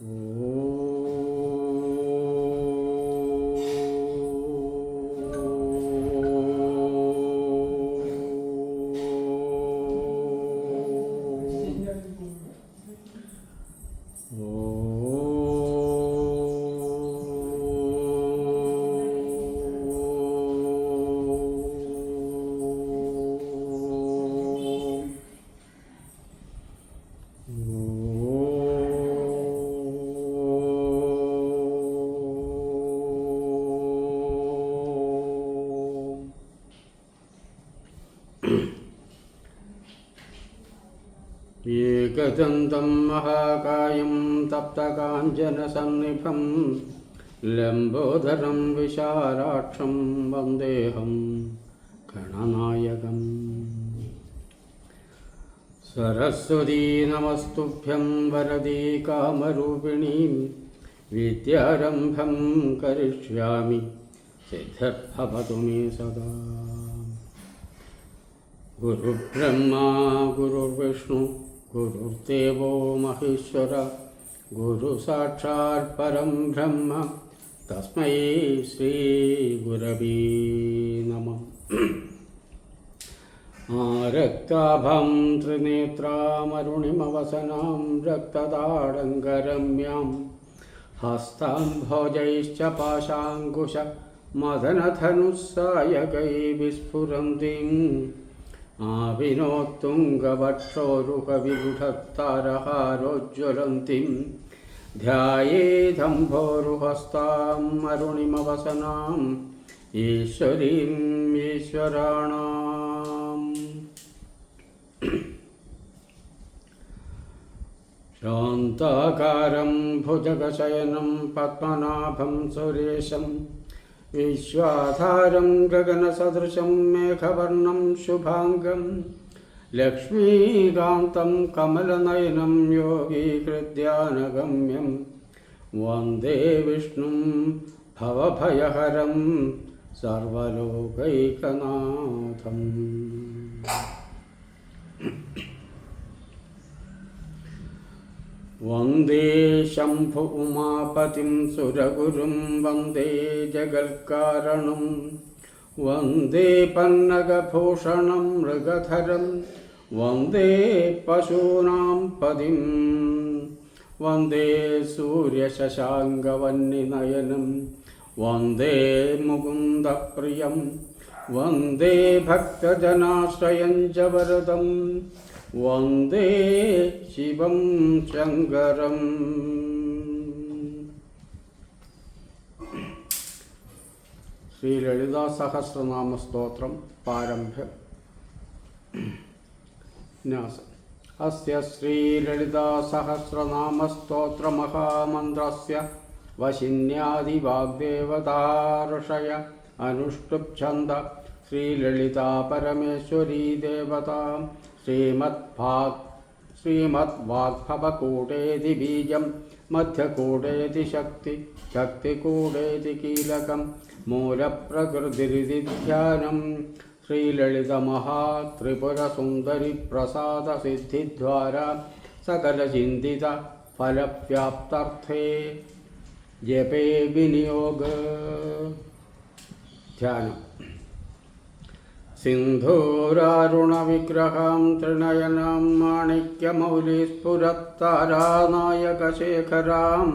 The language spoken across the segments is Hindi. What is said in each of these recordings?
오. एकदन्तं महाकायं तप्तकाञ्चनसन्निभं लम्बोदरं विशालाक्षं वन्देऽहं गणनायकम् सरस्वती नमस्तुभ्यं वरदी कामरूपिणीं विद्यारम्भं करिष्यामि सिद्धिर्भवतु मे सदा गुरुब्रह्मा, गुरुर्विष्णु, गुरुर्देवो महेश्वर, गुरुसाक्षात् परं ब्रह्म, तस्मै श्रीगुरवे नमः। रक्ताभं त्रिनेत्रामरुणिमवसनां, रक्तदाडङ्गरम्यां, हस्तां भोजैश्च पाशाङ्कुश मदनधनुस्सायकै विस्फुरन्तीम्। ആവിനോത്തുംഗവക്ഷോരുഹവിഗുഢത്താരഹാരോജ്വലന്തിം ധ്യായേതംഭോരുഹസ്താം അരുണിമവസനാം ഈശ്വരീം ഈശ്വരാണാം. ശാന്താകാരം ഭുജഗശയനം പത്മനാഭം സുരേശം विश्वाधारं गगनसदृशं मेघवर्णं शुभाङ्गं लक्ष्मीकान्तं कमलनयनं योगीकृत्यानगम्यं वन्दे विष्णुं भवभयहरं सर्वलोकैकनाथम् वन्दे शम्भु उमापतिं सुरगुरुं वन्दे जगत्कारणं वन्दे पन्नगभूषणं मृगधरं वन्दे पशूनां पदिं वन्दे सूर्यशशाङ्गवन्निनयनं वन्दे मुकुन्दप्रियं वन्दे भक्तजनाश्रयं च वरदम् वन्दे शिवं शङ्करम् श्रीललितासहस्रनामस्तोत्रं पारम्भ्यम् न्यास। अस्य श्रीललितासहस्रनामस्तोत्रमहामन्त्रस्य वशिन्यादिवाग्देवताऋषय अनुष्टुप्छन्द श्रीललिता परमेश्वरी देवता श्रीमद्भाग् श्रीमद्वाग्भवकूटेति बीजं मध्यकूटेति शक्ति शक्तिकूटेति कीलकं मूलप्रकृतिरिति ध्यानं श्रीललितमहात्रिपुरसुन्दरिप्रसादसिद्धिद्वारा सकलचिन्तितफलव्याप्तर्थे जपे विनियोग। ध्यानम्। सिन्धूरारुणविग्रहां त्रिनयनां माणिक्यमौलिस्फुरत्तारानायकशेखरां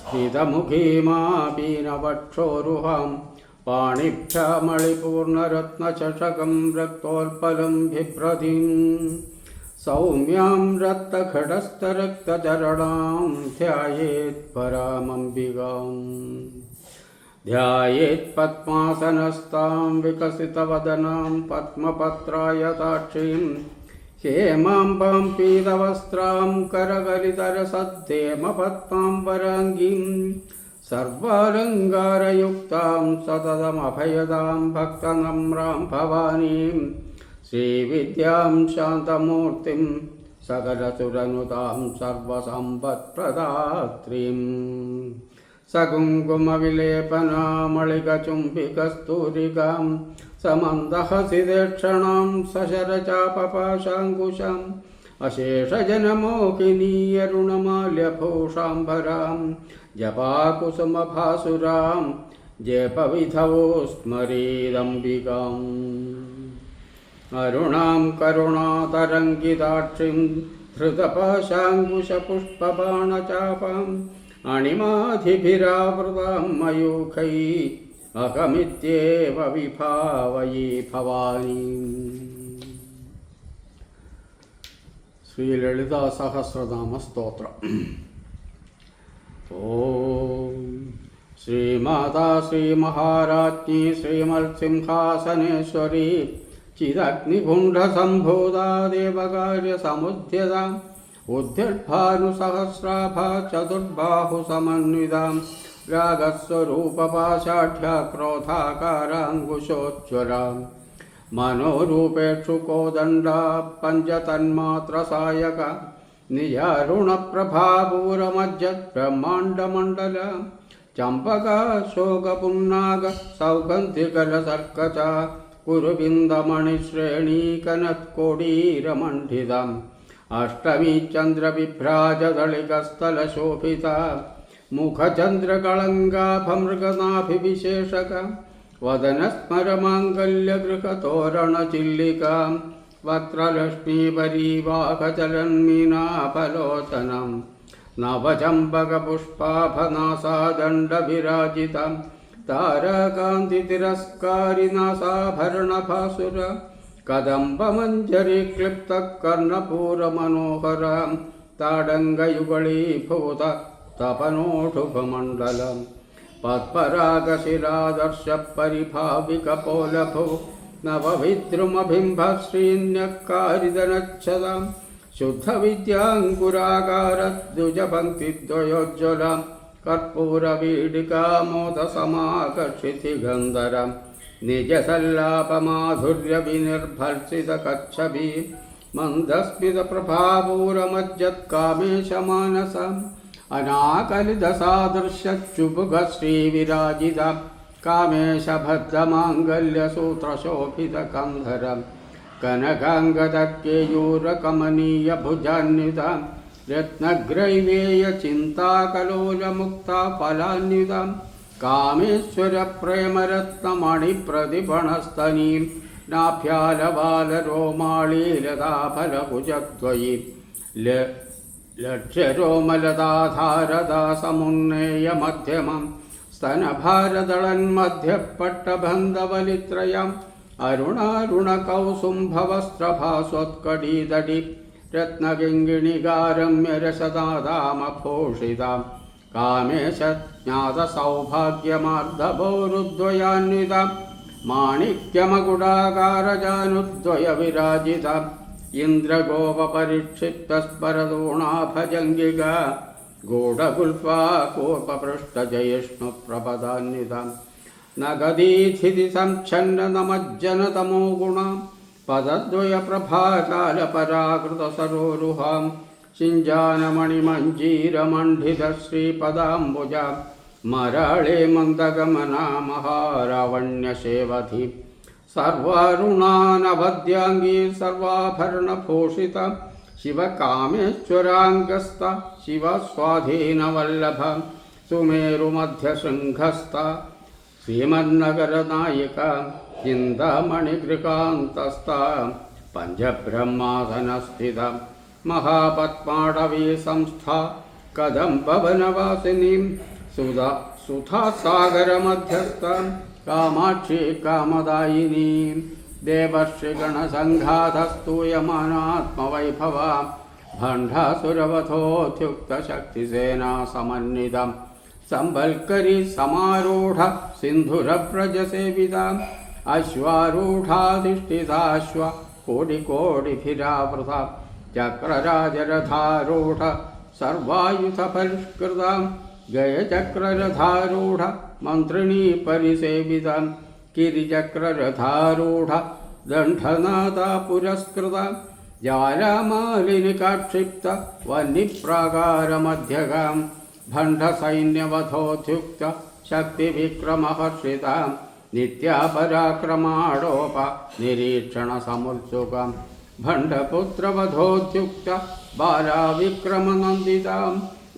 स्थितमुखीमापीनवक्षोरुहां पाणिभ्यामणिपूर्णरत्नचषकं रक्तोत्पलं बिभ्रतीं सौम्यां रक्तखडस्थरक्तचरणां ध्यायेत् परामम्बिकाम् ध्यायेत्पद्मासनस्तां विकसितवदनां पद्मपत्रायताक्षीं हेमाम्बां पीतवस्त्रां करगलितरसद्धेमपद्मां वराङ्गीं सर्वालङ्कारयुक्तां सततमभयदां भक्तनम्रां भवानीं श्रीविद्यां शान्तमूर्तिं सकलसुरनुतां सर्वसम्पत्प्रदात्रीम् सकुङ्कुमविलेपनामळिकचुम्बिकस्तूरिकां समन्दहसिदेक्षणां सशरचापपाशाङ्कुशाम् अशेषजनमोहिनीयरुणमाल्यभूषाम्बरां जपाकुसुमभासुरां जपविधवो स्मरेदम्बिकाम् अरुणां करुणातरङ्गिताक्षिं धृतपाशाङ्कुशपुष्पबाणचापाम् അണിമാധിഭിരാവൃതാം മയൂഖൈ അഹമിത്യേവ വിഭാവയീ ഭവാനി. ശ്രീ ലളിതാ സഹസ്രനാമ സ്തോത്രം ഓം ശ്രീമാതാ ശ്രീമഹാരാജ്ഞി ശ്രീമത്സിംഹാസനേശ്വരി. ചിദഗ്നികുണ്ഠസംഭൂതാ ദേവകാര്യസമുദ്ധ്യതാം उद्यद्भानुसहस्राभा चतुर्बाहुसमन्वितां रागस्वरूपपाशाढ्या क्रोधाकाराङ्कुशोज्ज्वराम् मनोरूपेक्षु कोदण्डा पञ्चतन्मात्रसायक निजारुणप्रभापूरमज्जब्रह्माण्डमण्डल चम्पका शोकपुन्नाग सौगन्धिकलसर्कचा कुरुबिन्दमणिश्रेणीकनत्कोडीरमण्डितम्। അഷ്ടമി ചന്ദ്രവിഭ്രാജതളികസ്ഥലശോഭിത മുഖചന്ദ്രകളങ്കാഭമൃഗനാഭിവിശേഷക വദനസ്മരമാംഗല്യഗൃഹതോരണചില്ലികാം വക്രലക്ഷ്മീപരീവാഹചലന്മീനാഫലോചനം നവചമ്പകപുഷ്പാഭനാസാദണ്ഡവിരാജിതം താരകാന്തിതിരസ്കാരിനാസാഭരണഭാസുര कदम्बमञ्जरिक्लिप्तः कर्णपूरमनोहरं ताडङ्गयुबीभूतस्तपनोढुभमण्डलं पत्परागशिरादर्शपरिभाविकपोलभो नवविद्रुमबिम्भश्रीन्यकारिदनच्छदां कारिदनच्छदं कर्पूरवीडिकामोदसमाकर्षितिगन्धरम् कर्पूरवीडिकामोदसमाकर्षिधिगन्धरम् निजसल्लापमाधुर्यविनिर्भर्सितकच्छभि मन्दस्मितप्रभापूरमज्जत्कामेशमानसम् अनाकलिदसादृश्यच्युभुगश्रीविराजित कामेशभद्रमाङ्गल्यसूत्रशोभितकन्धरं कनकाङ्गदकेयूरकमनीयभुजान्वितां रत्नग्रैवेयचिन्ताकलोलमुक्ता फलान्वितां कामेश्वरप्रेमरत्नमणिप्रतिपणस्तनीं नाभ्यालबालरोमाळीलताफलभुजद्वयी ल लक्ष्यरोमलदाधारदासमुन्नेयमध्यमं स्तनभारदळन्मध्यपट्टबन्धवलित्रयम् अरुणारुणकौसुम्भवस्त्रभासोत्कडीदडि रत्नगिङ्गिणिगारम्यरसदादामभूषितां कामेश ज्ञातसौभाग्यमार्धभोरुद्वयान्वितां माणिक्यमकुडाकारजानुद्वयविराजिताम् इन्द्रगोपपरिक्षिप्तस्परदूणाभजङ्गिका गूढगुल्पा कूर्पपृष्ठजयिष्णुप्रपदान्वितां नगदीथितिसञ्छन्ननमज्जनतमो गुणां पदद्वयप्रभाकालपराकृतसरोरुहां शिञ्जानमणिमञ्जीरमण्डितश्रीपदाम्बुजां मराळे मन्दगमना महारावण्यसेवधि सर्वारुणानवद्याङ्गी सर्वाभरणभूषित शिवकामेश्वराङ्गस्त शिवस्वाधीनवल्लभ सुमेरुमध्यशृङ्घस्त श्रीमन्नगरनायिका चिन्तामणिगृकान्तस्ता पञ्चब्रह्मासनस्थित। महापद्माडवी संस्था कदम्बवनवासिनीं सुधा सुधासागरमध्यस्थां कामाक्षी कामदायिनीं देवर्षिगणसङ्घातस्तूयमानात्मवैभवा भण्डासुरवथोऽध्युक्तशक्तिसेना समन्वितं सम्बल्करी समारूढ सिन्धुरव्रजसेविताम् अश्वारूढाधिष्ठिताश्व कोटिकोटिभिरावृता चक्रराजरथारूढ सर्वायुधपरिष्कृतां गयचक्ररथारूढ मन्त्रिणी परिसेवितां गिरिचक्ररथारूढ दण्डनादा पुरस्कृता ज्वालामालिनिकाक्षिप्त वह्निप्राकारमध्यगां भण्डसैन्यवधोद्युक्त शक्तिविक्रमहर्षितां नित्यापराक्रमाडोप निरीक्षणसमुत्सुकं भण्डपुत्रवधोद्युक्त बालाविक्रमनन्दितां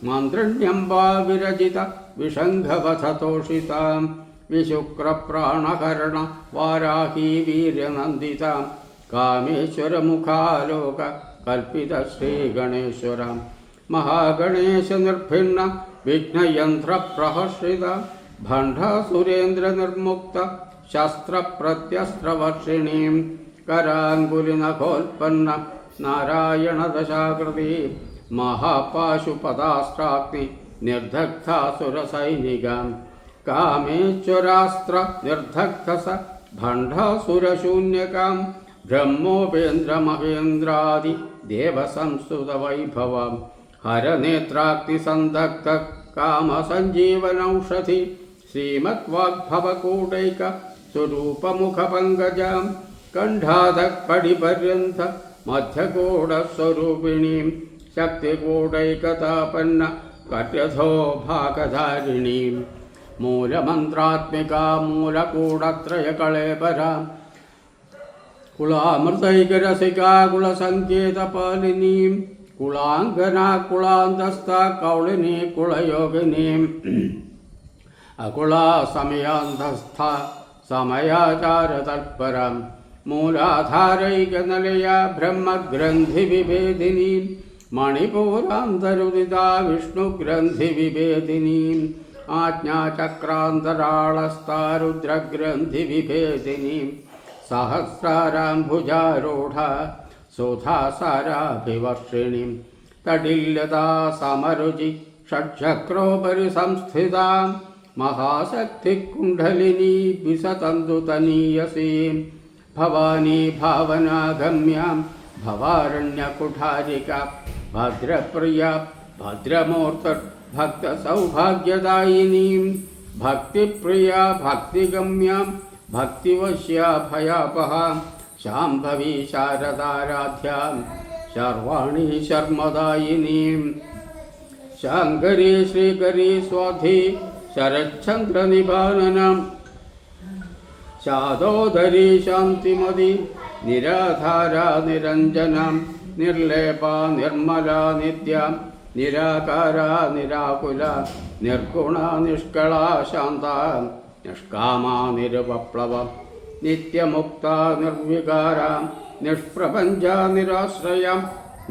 मन्त्रिण्यम्बा विरजित विषङ्घवथतोषितां विशुक्रप्राणकर्ण वाराही वीर्यनन्दितां कामेश्वरमुखालोक कल्पितश्रीगणेश्वरां महागणेशनिर्भिन्न विघ्नयन्त्रप्रहर्षित भण्डासुरेन्द्रनिर्मुक्त शस्त्रप्रत्यस्त्रवर्षिणीं कराङ्गुलिनखोत्पन्न नारायणदशाकृति महापाशुपदास्त्राग्नि निर्दग्धासुरसैनिकां कामेश्वरास्त्र निर्दग्धस भण्डासुरशून्यकां ब्रह्मोपेन्द्रमहेन्द्रादि देवसंस्तुतवैभवां हरनेत्राग्निसन्दग्ध कामसञ्जीवनौषधि श्रीमद्वाग्भवकूटैक स्वरूपमुखपङ्कजां कण्ठादक्पडिपर्यन्त मध्यकूटस्वरूपिणीं शक्तिकूटैकतापन्न कट्यथो भागधारिणीं। मूलमन्त्रात्मिका मूलकूटत्रयकळेबरां कुलामृतैकरसिका कुलसङ्केतपालिनीं। कुलाङ्गना कुलान्तस्था कौलिनी कुलयोगिनीम् अकुला മൂലാധാരൈക നിലയ ബ്രഹ്മഗ്രന്ഥി വിഭേദിനീം മണിപൂരാന്തരുദിതാ വിഷ്ണുഗ്രന്ഥി വിഭേദിനീം ആജ്ഞാചക്രാന്തരാളസ്താരുദ്രഗ്രന്ഥി വിഭേദിനീം സഹസ്രാരാംഭുജാരൂഢ സുധാസാരാഭിവർഷിണീം തടില്ലതാ സമരുചി ഷഡ്ചക്രോപരി സംസ്ഥിതാം മഹാശക്തിക്കുണ്ഡലിനീ വിസതന്തുതനീയസീം भवानी भावनागम्यां भवारण्यकुठारिका, भद्रप्रिया भद्रमूर्तभक्तसौभाग्यदायिनीं भक्तिप्रिया, भक्तिगम्यां, भक्तिवश्या भयापहां, शाम्भवी शारदाराध्यां, शर्वाणि शर्मदायिनीं शाङ्करी श्रीकरी स्वाधी शरच्चन्द्रनिबाननम् ചാതോധരി ശാന്തിമതി നിരാധാര നിരഞ്ജനം നിർലേപ നിർമ്മല നിത്യ നിരാകാര നിരാകുല നിർഗുണ നിഷ്കള ശാന്ത നിഷ്കാമ നിരുപപ്ലവ നിത്യമുക്ത നിർവികാര നിഷ്പ്രപഞ്ച നിരാശ്രയ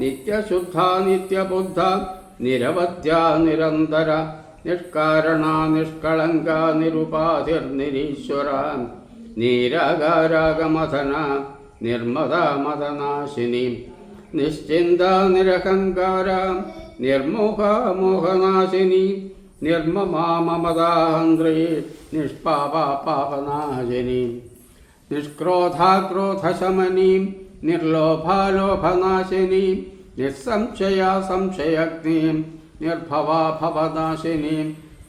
നിത്യശുദ്ധ നിത്യബുദ്ധ നിരവധ്യ നിരന്തര നിഷ്കാരണ നിഷ്കളങ്ക നിരുപാധിർനിരീശ്വര. നീരാകാരാഗമഥന നിർമ്മദമദനാശിനി നിശ്ചിന്ത നിരഹങ്കാര നിർമോഹ മോഹനാശിനി. നിർമ്മമാമമതാഹന്ത്രേ നിഷ്പാപ പാപനാശിനി. നിഷ്ക്രോധാക്രോധശമനി നിർലോഭാലോഭനാശിനി നിസ്സംശയ സംശയഗ്നി നിർഭവാഭവനാശിനി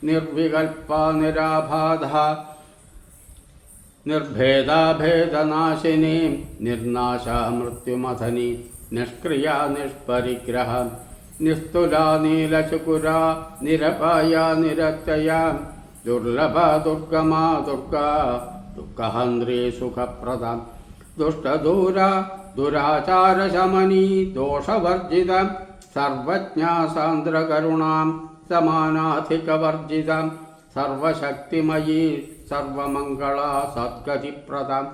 നിർവികൽപ നിരാബാധ संशयग्निं निर्भवा भवनाशिनीं निर्विकल्पा निराबाधा निर्भेदा भेदनाशिनीं निर्नाशा मृत्युमथनी, निष्क्रिया निष्परिग्रह, निस्तुला नीलचुकुरा, निरपाया निरत्यया, दुर्लभा दुर्गमा दुर्गा दुःखहन्द्री सुखप्रदा, दुष्टदूरा, दुराचारशमनी, दोषवर्जिता सर्वज्ञा सान्द्रकरुणां समानाधिकवर्जितां, सर्वशक्तिमयी सर्वमङ्गला सद्गतिप्रदां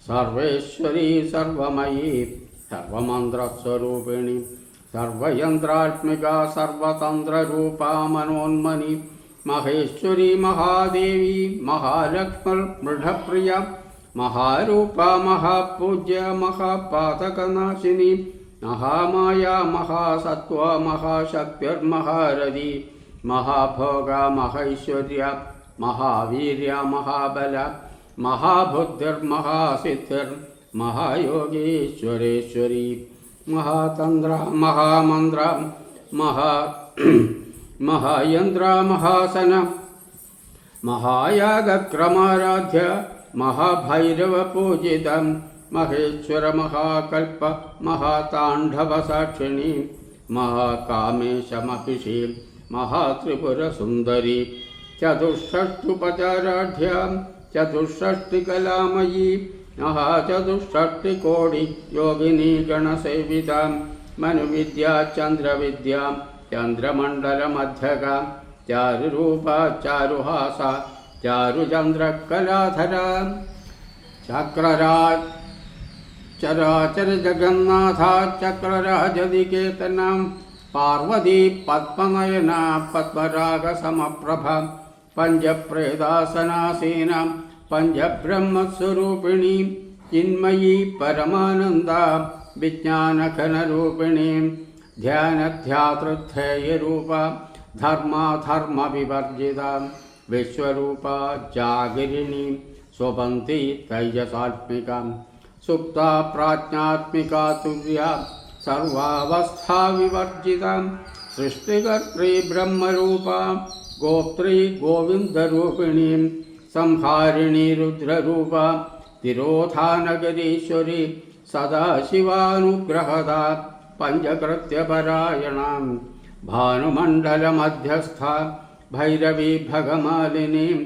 सर्वेश्वरी सर्वमयी, सर्वमन्त्रस्वरूपिणी, सर्वयन्त्रात्मिका, सर्वतन्त्ररूपा मनोन्मनी, महेश्वरी महादेवी महालक्ष्मर्मृढप्रिया महारूपा महापूज्य, महापातकनाशिनी, महामाया महासत्त्वा, महाशक्तिर्महारथी, महाभोगा, महैश्वर्या महावीर्या महाबल महाबुद्धिर्महासिद्धिर्महायोगीश्वरेश्वरी महातन्द्रा महामन्द्रा महा महायन्द्रा महासन महायागक्रमाराध्य महाभैरवपूजितं महेश्वरमहाकल्प महाताण्डवसाक्षिणी महाकामेशमपिषी महात्रिपुरसुन्दरी चतुष्षष्टुपचाराढ्यां चतुष्षष्टिकलामयी महाचतुष्षष्टिकोटि योगिनी गणसेवितां मनुविद्या चन्द्रविद्यां चन्द्रमण्डलमध्यगां चारुरूपा चारुहासा चारुचन्द्रकलाधरा चक्रराज चराचर जगन्नाथा चक्रराजदिकेतनां पार्वती पद्मनयना पद्मरागसमप्रभा पञ्चप्रेदासनासीनां पञ्चब्रह्मस्वरूपिणीं चिन्मयी परमानन्दा विज्ञानघनरूपिणीं ध्यानध्यातृध्येयरूपा धर्माधर्मविवर्जितां विश्वरूपा जागिरिणीं स्वपन्ति तैजसात्मिकां सुप्ता प्राज्ञात्मिका तुर्या सर्वावस्थाविवर्जितां सृष्टिकर्त्री ब्रह्मरूपा गोप्त्री गोविन्दरूपिणीं संहारिणी रुद्ररूपा, तिरोधानगरीश्वरी सदाशिवानुग्रहदा पञ्चकृत्यपरायणां भानुमण्डलमध्यस्था, भैरवी भगमालिनीं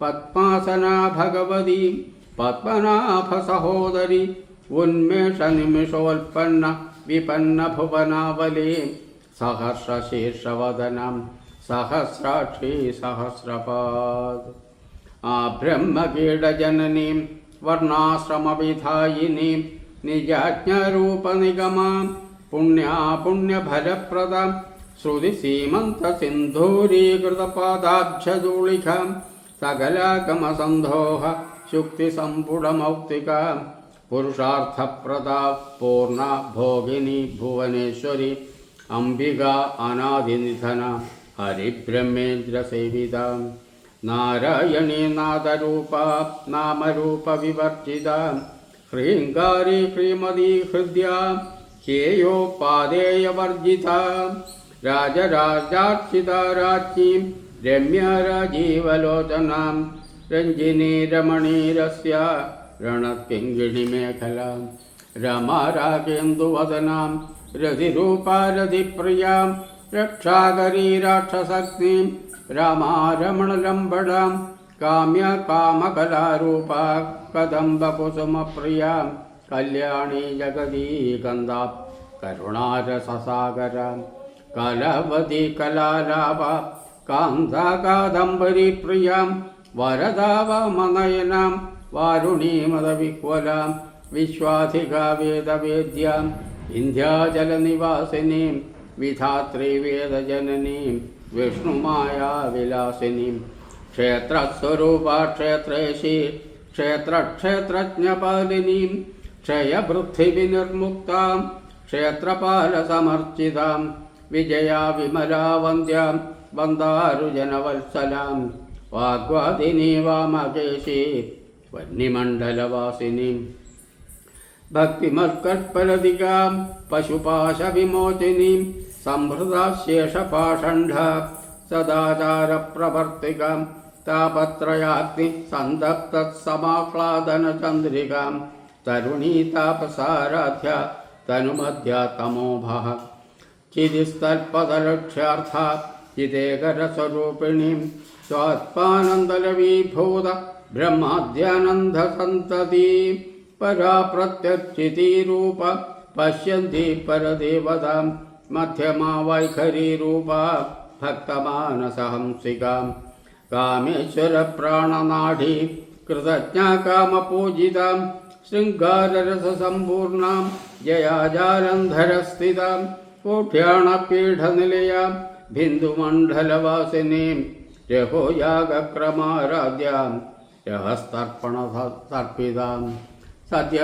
पद्मासना भगवती पद्मनाभसहोदरी, उन्मेषनिमिषोत्पन्न विपन्नभुवनावली सहस्रशीर्षवदनं सहस्राक्षी सहस्रपात् ब्रह्मकीडजननीं वर्णाश्रमविधायिनीं निजाज्ञरूपनिगमां पुण्या पुण्यफलप्रदां श्रुतिसीमन्तसिन्धूरीकृतपादाब्जधूलिकां सकलागमसन्धोह शुक्तिसम्पुटमौक्तिकां, पुरुषार्थप्रदा पूर्णा भोगिनी भुवनेश्वरी, अम्बिका अनादिनिधना। हरिब्रह्मेन्द्रसेवितां नारायणी नादरूपा नामरूपविवर्जिता ह्रीङ्गारी श्रीमती हृद्या ह्येयोपादेयवर्जिता राजराजार्चिता राज्ञीं रम्यराजीवलोचनां रञ्जिनी रमणीरस्य रणकिङ्गिणिमेखलां रमा रागेन्दुवदनां रतिरूपा रतिप्रियां രക്ഷാകരീ രാക്ഷസഗ്നി രാമാരമണലംബടാം കാമ്യ കാമകലാരൂപ കദംബകുസുമപ്രിയ കല്യാണി ജഗദീകന്ദ കരുണാരസസാഗര കലവതി കലാലാപ കാന്ത കാദംബരി പ്രിയാം വരദാവമനയനാം വാരുണീമതവിഹ്വലാം വിശ്വാധികാവേദവേദ്യാം ഇന്ത്യാജലനിവാസിനീം विधात्री वेदजननीं विष्णुमायाविलासिनीं क्षेत्रस्वरूपा क्षेत्रेशी क्षेत्रक्षेत्रज्ञपालिनीं क्षयपृथिविनिर्मुक्तां क्षेत्रपालसमर्चितां विजया विमला वन्द्यां वन्दारुजनवत्सलां वाग्वादिनी वामकेशी वह्निमण्डलवासिनीं। भक्तिमत्कट्पलदिकां पशुपाशविमोचिनीं। संहृदा शेषपाषण्ढा सदाचारप्रवर्तिकां तापत्रयाग्नि सन्दप्तत्समाह्लादनचन्द्रिकां, तरुणीतापसाराध्या तनुमध्या तमोभः चिदिस्तल्पदलक्ष्यार्था चिदेकरस्वरूपिणीं स्वात्मानन्दलवीभूत ब्रह्माद्यानन्दसन्तती परा प्रत्यर्चितीरूप पश्यन्ति परदेवतां मध्यमा वैखरीरूपा भक्तमानसहंसिकां कामेश्वरप्राणनाडी कृतज्ञा कामपूजितां शृङ्गाररससम्पूर्णां जयाजालन्धरस्थितां कोठ्याणपीठनिलयां बिन्दुमण्डलवासिनीं रहोयागक्रमाराध्यां रहस्तर्पणतर्पितां सद्य